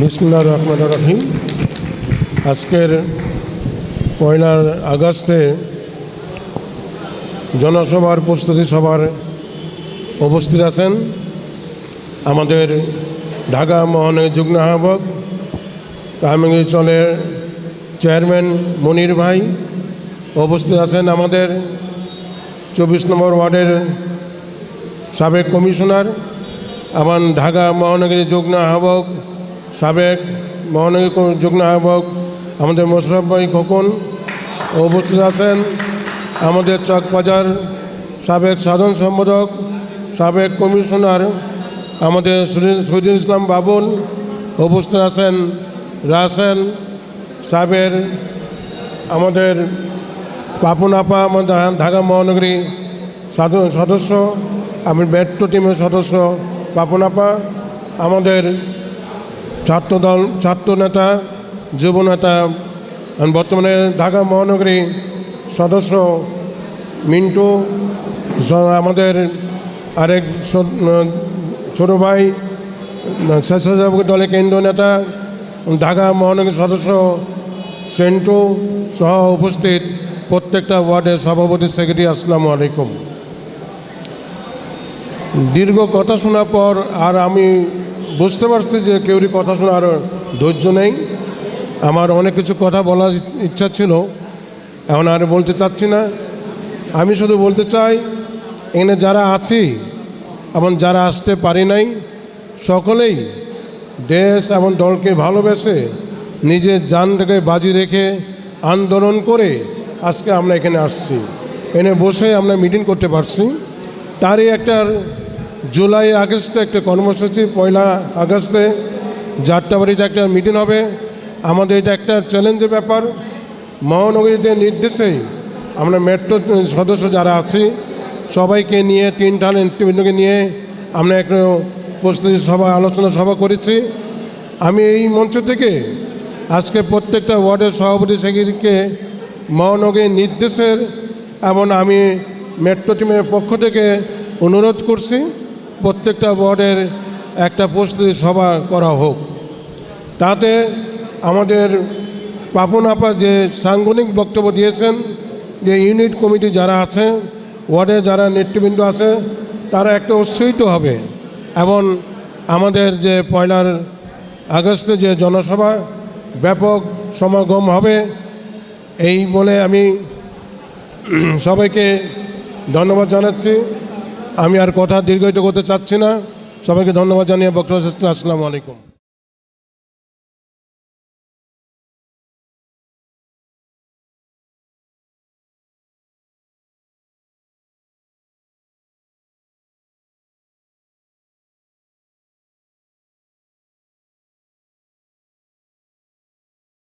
বিসমুল্লাহ রহমান রহিম। আজকের পয়লা আগস্টে জনসভার প্রস্তুতি সভার উপস্থিত আছেন আমাদের ঢাকা মহানগর যুগ্ম আহ্বায়ক কামিনী চলের চেয়ারম্যান মনির ভাই। উপস্থিত আছেন আমাদের চব্বিশ নম্বর ওয়ার্ডের সাবেক কমিশনার, আমার ঢাকা মহানগরী যুগ্ম আহ্বায়ক সাবেক মহানগরী যুগ্ম আহ্বায়ক আমাদের মোশরফ ভাই খোকন উপস্থিত আছেন। আমাদের চকবাজার সাবেক সাধারণ সম্পাদক, সাবেক কমিশনার আমাদের শহীদুল ইসলাম বাবুল উপস্থিত আছেন। রাসেল সাবের আমাদের পাপন আপা আমাদের ঢাকা মহানগরী সাধারণ সদস্য, আমি মেট্রো টিমের সদস্য পাপন আপা আমাদের ছাত্রদল ছাত্র নেতা যুব নেতা বর্তমানে ঢাকা মহানগরী সদস্য মিন্টু আমাদের আরেক ছোট ভাই, স্বেচ্ছাসেবক দলের কেন্দ্র নেতা ঢাকা মহানগরী সদস্য সেন্টু সহ উপস্থিত প্রত্যেকটা ওয়ার্ডের সভাপতি সেক্রেটারি, আসসালামু আলাইকুম। দীর্ঘ কথা শোনার পর আর আমি বুঝতে পারছি যে কেউরই কথা শোনার ধৈর্য নেই। আমার অনেক কিছু কথা বলার ইচ্ছা ছিল। এখন আর বলতে চাচ্ছি না। আমি শুধু বলতে চাই, এখানে যারা আছি এবং যারা আসতে পারি নাই, সকলেই দেশ এবং দলকে ভালোবেসে নিজের যানটাকে বাজি রেখে আন্দোলন করে আজকে আমরা এখানে আসছি। এনে বসে আমরা মিটিং করতে পারছি। তারই একটা জুলাই আগস্টে একটা কর্মসূচি, পয়লা আগস্টে যাত্রাবাড়িতে একটা মিটিং হবে। আমাদের এটা একটা চ্যালেঞ্জের ব্যাপার। মহানগরীদের নির্দেশেই আমরা মেট্রো সদস্য যারা আছি, সবাইকে নিয়ে তিনটা নেতৃবৃন্দকে নিয়ে আমরা একটা প্রস্তুতি সভা, আলোচনা সভা করেছি। আমি এই মঞ্চ থেকে আজকে প্রত্যেকটা ওয়ার্ডের সভাপতি সেক্রেটারিকে মহানগরীর নির্দেশের এবং আমি মেট্রো টিমের পক্ষ থেকে অনুরোধ করছি। প্রত্যেকটা ওয়ার্ডের একটা প্রস্তুতি সভা করা হোক। তাতে আমাদের পাপন আপা যে সাংগঠনিক বক্তব্য দিয়েছেন, যে ইউনিট কমিটি যারা আছে, ওয়ার্ডে যারা নেতৃবৃন্দ আছে, তারা একটা উৎসাহিত হবে। এবং আমাদের যে পয়লার আগস্টে যে জনসভা, ব্যাপক সমাগম হবে। এই বলে আমি সবাইকে ধন্যবাদ জানাচ্ছি। আমি আর কথা দীর্ঘায়িত করতে চাচ্ছি না। সবাইকে ধন্যবাদ জানিয়ে বক্তব্য আসসালামু আলাইকুম।